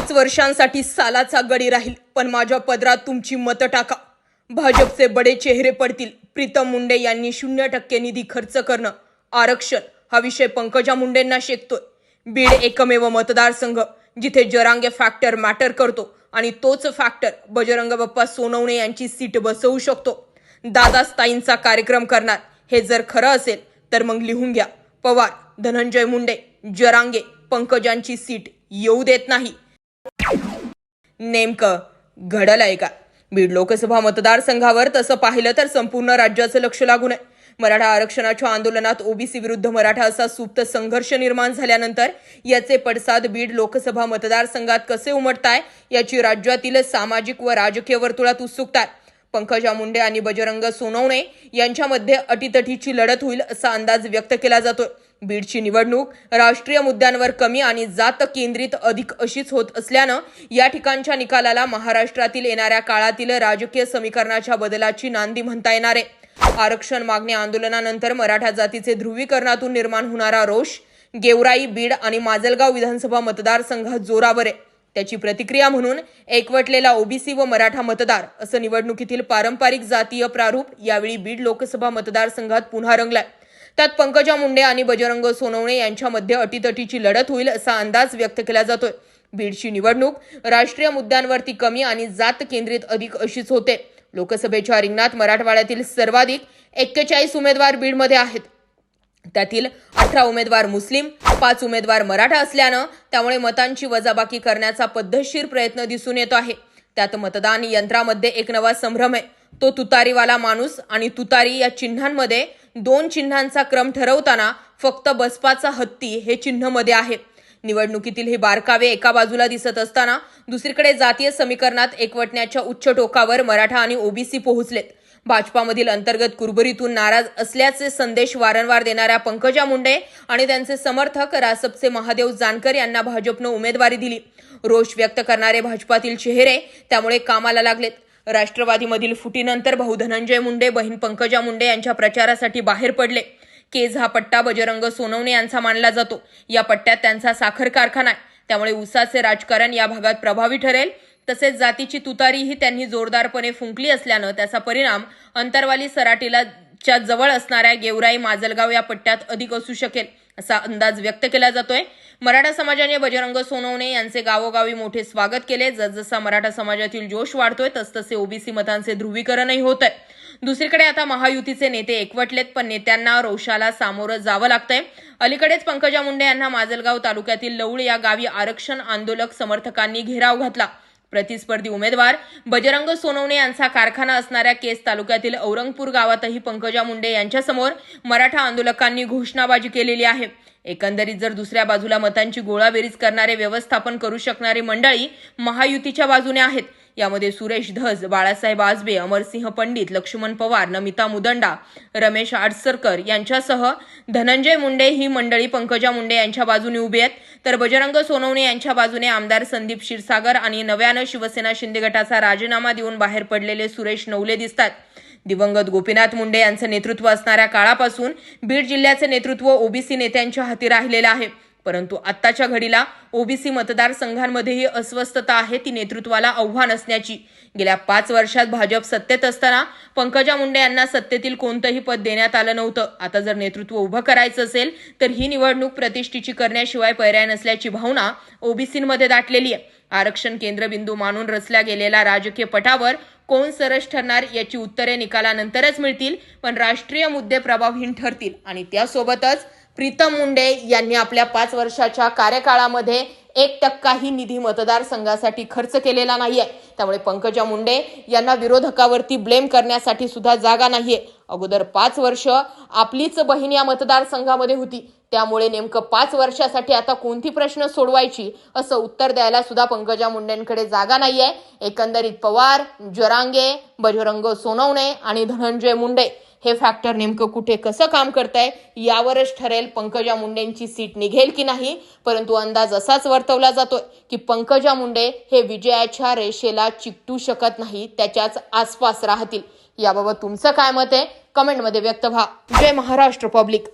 पाच वर्षांसाठी सालाचा गडी राहील पण माझ्या पदरात तुमची मतं टाका. भाजपचे बडे चेहरे पडतील. प्रीतम मुंडे यांनी शून्य टक्के निधी खर्च करणं आरक्षण. हा विषय पंकजा मुंडेंना शेकतोय. बीड एकमेव मतदारसंघ जिथे जरांगे फॅक्टर मॅटर करतो आणि तोच फॅक्टर बजरंग बाप्पा सोनवणे यांची सीट बसवू शकतो. दादास्ताईंचा कार्यक्रम करणार. हे जर खरं असेल तर मग लिहून घ्या. पवार धनंजय मुंडे जरांगे पंकजांची सीट येऊ देत नाही. नेमकं घडलंय का? बीड लोकसभा मतदारसंघावर तसं पाहिलं तर संपूर्ण राज्याचं लक्ष लागून आहे. मराठा आरक्षणाच्या आंदोलनात ओबीसी विरुद्ध मराठा असा सुप्त संघर्ष निर्माण झाल्यानंतर याचे पडसाद बीड लोकसभा मतदारसंघात कसे उमटताय याची राज्यातील सामाजिक व राजकीय वर्तुळात उत्सुकता आहे. पंकजा मुंडे आणि बजरंग सोनवणे यांच्यामध्ये अटीतटीची लढत होईल असा अंदाज व्यक्त केला जातोय. बीडची निवडणूक राष्ट्रीय मुद्द्यांवर कमी आणि जात केंद्रित अधिक अशीच होत असल्यानं या ठिकाणच्या निकालाला महाराष्ट्रातील येणाऱ्या काळातील राजकीय समीकरणाच्या बदलाची नांदी म्हणता येणार आहे. आरक्षण मागणी आंदोलनानंतर मराठा जातीचे ध्रुवीकरणातून निर्माण होणारा रोष गेवराई बीड आणि माजलगाव विधानसभा मतदारसंघात जोरावर आहे. त्याची प्रतिक्रिया म्हणून एकवटलेला ओबीसी व मराठा मतदार असं निवडणुकीतील पारंपरिक जातीय प्रारूप यावेळी बीड लोकसभा मतदारसंघात पुन्हा रंगलाय. त्यात पंकजा मुंडे आणि बजरंग सोनवणे यांच्यामध्ये अटीतटीची लढत होईल असा अंदाज व्यक्त केला जातोय. बीडची निवडणूक राष्ट्रीय मुद्द्यांवरती कमी आणि जात केंद्रित अधिक अशीच होते. लोकसभेच्या रिंगणात मराठवाड्यातील सर्वाधिक एक्केचाळीस उमेदवार बीडमध्ये आहेत. त्यातील अठरा उमेदवार मुस्लिम पाच उमेदवार मराठा असल्यानं त्यामुळे मतांची वजाबाकी करण्याचा पद्धतशीर प्रयत्न दिसून येतो आहे. त्यात मतदान यंत्रामध्ये एक नवा संभ्रम आहे. तो तुतारीवाला माणूस आणि तुतारी या चिन्हांमध्ये दोन चिन्हांचा क्रम ठरवताना फक्त बसपाचा हत्ती हे चिन्हमध्ये आहे. निवडणुकीतील हे बारकावे एका बाजूला दिसत असताना दुसरीकडे जातीय समीकरणात एकवटण्याच्या उच्च टोकावर मराठा आणि ओबीसी पोहोचलेत. भाजपामधील अंतर्गत कुरबुरीतून नाराज असल्याचे संदेश वारंवार देणाऱ्या पंकजा मुंडे आणि त्यांचे समर्थक रासपचे महादेव जानकर यांना भाजपनं उमेदवारी दिली. रोष व्यक्त करणारे भाजपातील चेहरे त्यामुळे कामाला लागलेत. राष्ट्रवादीमधील फुटीनंतर भाऊ धनंजय मुंडे बहीण पंकजा मुंडे यांच्या प्रचारासाठी बाहेर पडले. केज हा पट्टा बजरंग सोनवणे यांचा मानला जातो. या पट्ट्यात त्यांचा साखर कारखाना आहे. त्यामुळे उसाचे राजकारण या भागात प्रभावी ठरेल. तसेच जातीची तुतारीही त्यांनी जोरदारपणे फुंकली असल्यानं त्याचा परिणाम अंतरवाली सराटीला च्या जवळ असणाऱ्या गेवराई माजलगाव या पट्ट्यात अधिक असू शकेल असा अंदाज व्यक्त केला जातोय. मराठा समाजाने बजरंग सोनवणे यांचे गावोगावी मोठे स्वागत केले. जसजसा मराठा समाजातील जोश वाढतोय तसतसे ओबीसी मतांचे ध्रुवीकरणही होत आहे दुसरीकडे आता महायुतीचे नेते एकवटलेत पण नेत्यांना रोषाला सामोरं जावं लागतंय. अलीकडेच पंकजा मुंडे यांना माजलगाव तालुक्यातील लवळ या गावी आरक्षण आंदोलक समर्थकांनी घेराव घातला. प्रतिस्पर्धी उमेदवार बजरंग सोनवणे यांचा कारखाना असणाऱ्या केस तालुक्यातील औरंगपूर गावातही पंकजा मुंडे यांच्यासमोर मराठा आंदोलकांनी घोषणाबाजी केलेली आहे. एकंदरीत जर दुसऱ्या बाजूला मतांची गोळाबेरीज करणारे व्यवस्थापन करू शकणारी मंडळी महायुतीच्या बाजूने आहेत. यामध्ये सुरेश धस बाळासाहेब आजबे अमरसिंह पंडित लक्ष्मण पवार नमिता मुदंडा रमेश आडसरकर यांच्यासह धनंजय मुंडे ही मंडळी पंकजा मुंडे यांच्या बाजूने उभी आहेत. तर बजरंग सोनवणे यांच्या बाजूने आमदार संदीप क्षीरसागर आणि नव्यानं शिवसेना शिंदे गटाचा राजीनामा देऊन बाहेर पडलेले सुरेश नवले दिसतात. दिवंगत गोपीनाथ मुंडे यांचं नेतृत्व असणाऱ्या काळापासून बीड जिल्ह्याचे नेतृत्व ओबीसी नेत्यांच्या हाती राहिलेलं आहे. परंतु आत्ताच्या घडीला ओबीसी मतदारसंघांमध्येही अस्वस्थता आहे ती नेतृत्वाला आव्हान असण्याची. गेल्या पाच वर्षात भाजप सत्तेत असताना पंकजा मुंडे यांना सत्तेतील कोणतंही पद देण्यात आलं नव्हतं. आता जर नेतृत्व उभं करायचं असेल तर ही निवडणूक प्रतिष्ठेची करण्याशिवाय पर्याय नसल्याची भावना ओबीसींमध्ये दाटलेली आहे. आरक्षण केंद्रबिंदू मानून रचल्या गेलेल्या राजकीय पटावर कोण सरस ठरणार याची उत्तरे निकालानंतरच मिळतील पण राष्ट्रीय मुद्दे प्रभावहीन ठरतील. आणि त्यासोबतच प्रीतम मुंडे यांनी आपल्या पाच वर्षाच्या कार्यकाळामध्ये एक टक्काही निधी मतदारसंघासाठी खर्च केलेला नाहीये. त्यामुळे पंकजा मुंडे यांना विरोधकावरती ब्लेम करण्यासाठी सुद्धा जागा नाहीये. अगोदर पाच वर्ष आपलीच बहीण या मतदारसंघामध्ये होती. त्यामुळे नेमकं पाच वर्षासाठी आता कोणती प्रश्न सोडवायची असं उत्तर द्यायला सुद्धा पंकजा मुंडेंकडे जागा नाहीये. एकंदरीत पवार जरांगे बजरंग सोनवणे आणि धनंजय मुंडे हे फॅक्टर नेमकं कुठे कसं काम करतंय यावरच ठरेल पंकजा मुंडेंची सीट निघेल की नाही. परंतु अंदाज असाच वर्तवला जातोय की पंकजा मुंडे हे विजयाच्या रेषेला चिकटू शकत नाही त्याच्याच आसपास राहतील. याबाबत तुमचं काय मत आहे? कमेंटमध्ये व्यक्त व्हा. जय महाराष्ट्र पब्लिक.